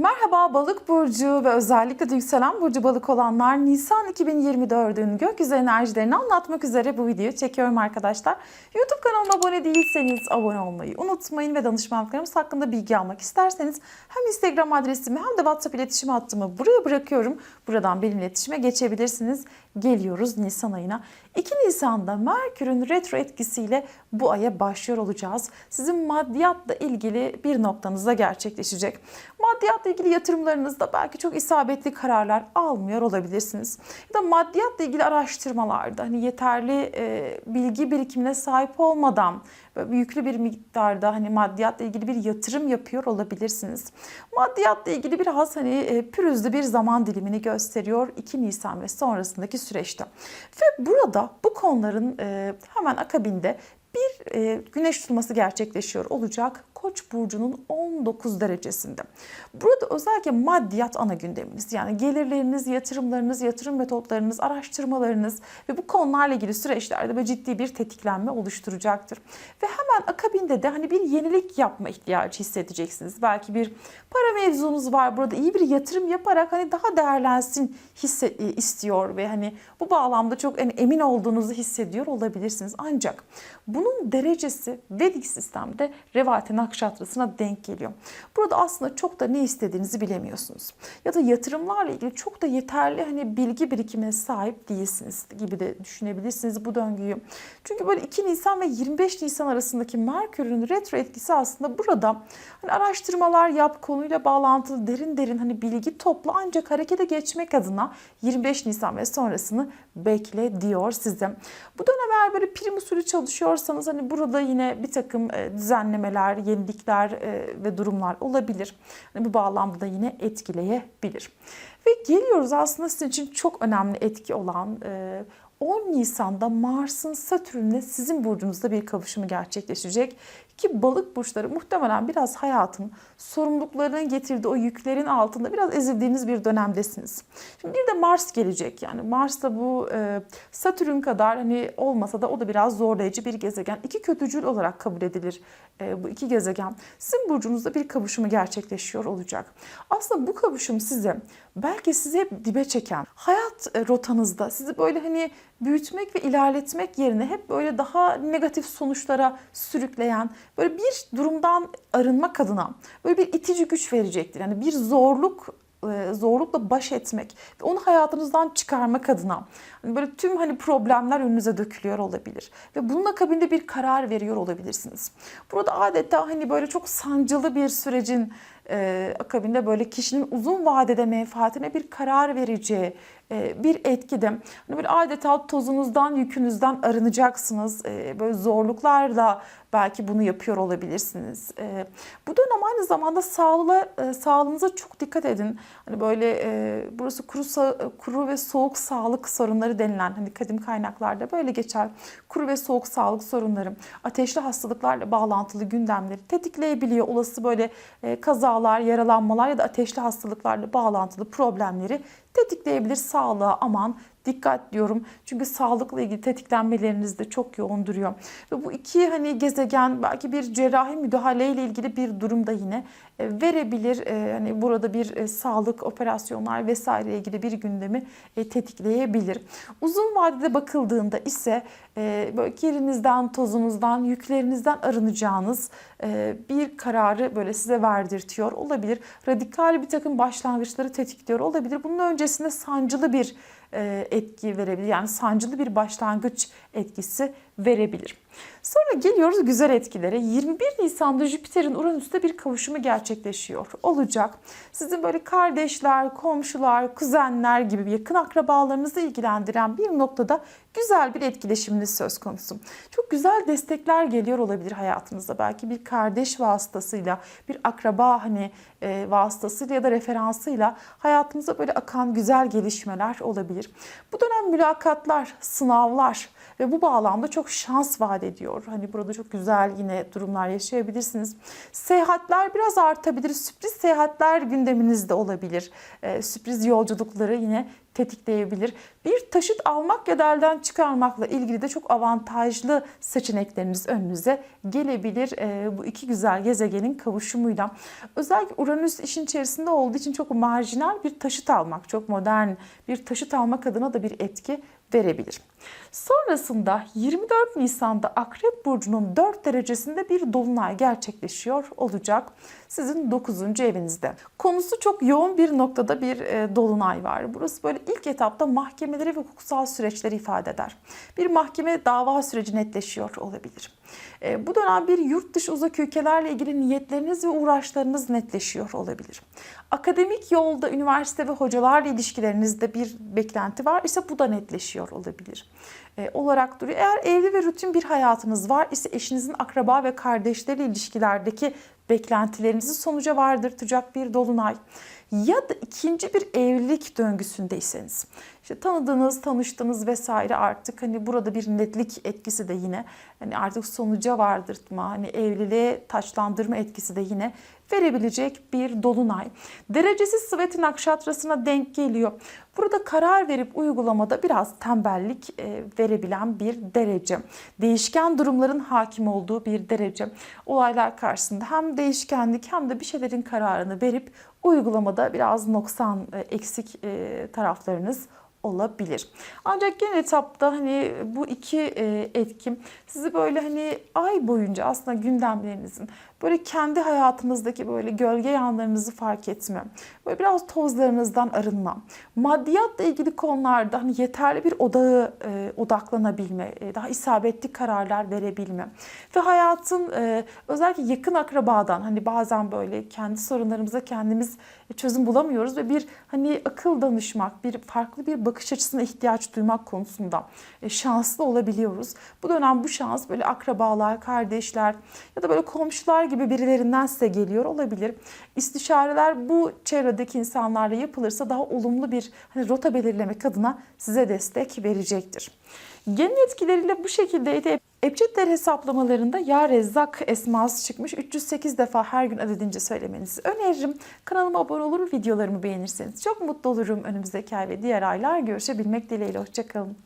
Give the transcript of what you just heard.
Merhaba balık burcu ve özellikle de yükselen burcu balık olanlar Nisan 2024'ün gökyüzü enerjilerini anlatmak üzere bu videoyu çekiyorum arkadaşlar. YouTube kanalıma abone değilseniz abone olmayı unutmayın ve danışmanlıklarımız hakkında bilgi almak isterseniz hem Instagram adresimi hem de WhatsApp iletişim hattımı buraya bırakıyorum. Buradan benimle iletişime geçebilirsiniz. Geliyoruz Nisan ayına. 2 Nisan'da Merkür'ün retro etkisiyle bu aya başlıyor olacağız. Sizin maddiyatla ilgili bir noktanızda gerçekleşecek. Maddiyatla ilgili yatırımlarınızda belki çok isabetli kararlar almıyor olabilirsiniz. Ya da maddiyatla ilgili araştırmalarda hani yeterli e, bilgi birikimine sahip olmadan böyle yüklü bir miktarda hani maddiyatla ilgili bir yatırım yapıyor olabilirsiniz. Maddiyatla ilgili biraz hani e, pürüzlü bir zaman dilimini gösteriyor 2 Nisan ve sonrasındaki süreçte. Ve burada bu konuların hemen akabinde bir e, güneş tutulması gerçekleşiyor olacak Koç burcunun 19 derecesinde. Burada özellikle maddiyat ana gündemimiz. Yani gelirleriniz, yatırımlarınız, yatırım metotlarınız, araştırmalarınız ve bu konularla ilgili süreçlerde böyle ciddi bir tetiklenme oluşturacaktır. Ve hemen akabinde de hani bir yenilik yapma ihtiyacı hissedeceksiniz. Belki bir para mevzunuz var. Burada iyi bir yatırım yaparak hani daha değerlensin hisse, e, istiyor ve hani bu bağlamda çok hani emin olduğunuzu hissediyor olabilirsiniz. Ancak bunun derecesi Vedik sistemde Revati Nakşatrası'na denk geliyor. Burada aslında çok da ne istediğinizi bilemiyorsunuz. Ya da yatırımlarla ilgili çok da yeterli hani bilgi birikimine sahip değilsiniz gibi de düşünebilirsiniz bu döngüyü. Çünkü böyle 2 Nisan ve 25 Nisan arasındaki Merkür'ün retro etkisi aslında burada hani araştırmalar yap konuyla bağlantılı derin derin hani bilgi topla ancak harekete geçmek adına 25 Nisan ve sonrasını bekle diyor size. Bu dönem eğer böyle prim usulü çalışıyorsanız hani burada yine bir takım e, düzenlemeler, yenilikler e, ve durumlar olabilir. Hani bu bağlamda da yine etkileyebilir. Ve geliyoruz aslında sizin için çok önemli etki olan e, 10 Nisan'da Mars'ın Satürn'le sizin burcunuzda bir kavuşumu gerçekleşecek. Ki balık burçları muhtemelen biraz hayatın sorumluluklarının getirdiği o yüklerin altında biraz ezildiğiniz bir dönemdesiniz. Şimdi bir de Mars gelecek yani Mars da bu e, Satürn kadar hani olmasa da o da biraz zorlayıcı bir gezegen. İki kötücül olarak kabul edilir bu iki gezegen. Sizin burcunuzda bir kavuşumu gerçekleşiyor olacak. Aslında bu kavuşum size belki sizi hep dibe çeken, hayat e, rotanızda sizi böyle hani büyütmek ve ilerletmek yerine hep böyle daha negatif sonuçlara sürükleyen, böyle bir durumdan arınmak adına böyle bir itici güç verecektir. Yani bir zorluk e, zorlukla baş etmek ve onu hayatınızdan çıkarmak adına hani böyle tüm hani problemler önünüze dökülüyor olabilir ve bunun akabinde bir karar veriyor olabilirsiniz. Burada adeta hani böyle çok sancılı bir sürecin e, akabinde böyle kişinin uzun vadede menfaatine bir karar vereceği e, bir etkide. Hani böyle adeta tozunuzdan, yükünüzden arınacaksınız. E, böyle zorluklarla belki bunu yapıyor olabilirsiniz. E, bu dönem aynı zamanda sağlığa, e, sağlığınıza çok dikkat edin. Hani böyle e, burası kuru, kuru ve soğuk sağlık sorunları denilen hani kadim kaynaklarda böyle geçer. Kuru ve soğuk sağlık sorunları, ateşli hastalıklarla bağlantılı gündemleri tetikleyebiliyor. Olası böyle e, kazalar, yaralanmalar ya da ateşli hastalıklarla bağlantılı problemleri tetikleyebilir. Sağlığa aman dikkat diyorum. Çünkü sağlıkla ilgili tetiklenmeleriniz de çok yoğun duruyor. Ve bu iki hani gezegen belki bir cerrahi müdahale ile ilgili bir durumda yine e, verebilir. E, hani burada bir e, sağlık operasyonlar vesaire ilgili bir gündemi tetikleyebilir. Uzun vadede bakıldığında ise böyle kirinizden, tozunuzdan, yüklerinizden arınacağınız bir kararı böyle size verdirtiyor olabilir. Radikal bir takım başlangıçları tetikliyor olabilir. Bunun öncesinde sancılı bir etki verebilir. Yani sancılı bir başlangıç etkisi verebilir. Sonra geliyoruz güzel etkilere. 21 Nisan'da Jüpiter'in Uranüs'te bir kavuşumu gerçekleşiyor olacak. Sizin böyle kardeşler, komşular, kuzenler gibi yakın akrabalarınızı ilgilendiren bir noktada güzel bir etkileşiminiz söz konusu. Çok güzel destekler geliyor olabilir hayatınızda. Belki bir kardeş vasıtasıyla, bir akraba hani e, vasıtasıyla ya da referansıyla hayatınıza böyle akan güzel gelişmeler olabilir. Bu dönem mülakatlar, sınavlar ve bu bağlamda çok şans vaat ediyor. Hani burada çok güzel yine durumlar yaşayabilirsiniz. Seyahatler biraz artabilir. Sürpriz seyahatler gündeminizde olabilir. E, sürpriz yolculukları yine tetikleyebilir. Bir taşıt almak ya da elden çıkarmakla ilgili de çok avantajlı seçenekleriniz önünüze gelebilir e, bu iki güzel gezegenin kavuşumuyla. Özellikle Uranüs işin içerisinde olduğu için çok marjinal bir taşıt almak, çok modern bir taşıt almak adına da bir etki verebilir. Sonrasında 24 Nisan'da Akrep Burcu'nun 4 derecesinde bir dolunay gerçekleşiyor olacak. Sizin 9. evinizde. Konusu çok yoğun bir noktada bir e, dolunay var. Burası böyle ilk etapta mahkemeleri ve hukuksal süreçleri ifade eder. Bir mahkeme dava süreci netleşiyor olabilir. E, bu dönem bir yurt dışı uzak ülkelerle ilgili niyetleriniz ve uğraşlarınız netleşiyor olabilir. Akademik yolda üniversite ve hocalarla ilişkilerinizde bir beklenti var ise bu da netleşiyor olabilir. E, olarak duruyor. Eğer evli ve rutin bir hayatınız var ise eşinizin akraba ve kardeşleri ilişkilerdeki beklentilerinizi sonuca vardırtacak bir dolunay. Ya da ikinci bir evlilik döngüsündeyseniz. İşte tanıdığınız, tanıştığınız vesaire artık hani burada bir netlik etkisi de yine hani artık sonuca vardırtma, hani evliliğe taçlandırma etkisi de yine verebilecek bir dolunay. Derecesi Sveti Nakşatrası'na denk geliyor. Burada karar verip uygulamada biraz tembellik e, verebilen bir derece. Değişken durumların hakim olduğu bir derece. Olaylar karşısında hem değişkenlik hem de bir şeylerin kararını verip uygulamada biraz noksan, e, eksik e, taraflarınız olabilir. Ancak genel etapta hani bu iki e, etkim sizi böyle hani ay boyunca aslında gündemlerinizin böyle kendi hayatınızdaki böyle gölge yanlarınızı fark etme. Böyle biraz tozlarınızdan arınma. Maddiyatla ilgili konularda hani yeterli bir odağı e, odaklanabilme, e, daha isabetli kararlar verebilme. Ve hayatın e, özellikle yakın akrabadan hani bazen böyle kendi sorunlarımıza kendimiz çözüm bulamıyoruz ve bir hani akıl danışmak, bir farklı bir bakış açısına ihtiyaç duymak konusunda e, şanslı olabiliyoruz. Bu dönem bu şans böyle akrabalar, kardeşler ya da böyle komşular gibi birilerinden size geliyor olabilir. İstişareler bu çevredeki insanlarla yapılırsa daha olumlu bir hani rota belirlemek adına size destek verecektir. Genel etkileriyle bu şekildeydi. Ebcedler hesaplamalarında Ya Rezzak esması çıkmış. 308 defa her gün adedince söylemenizi öneririm. Kanalıma abone olur, videolarımı beğenirseniz çok mutlu olurum. Önümüzdeki ay ve diğer aylar görüşebilmek dileğiyle. Hoşçakalın.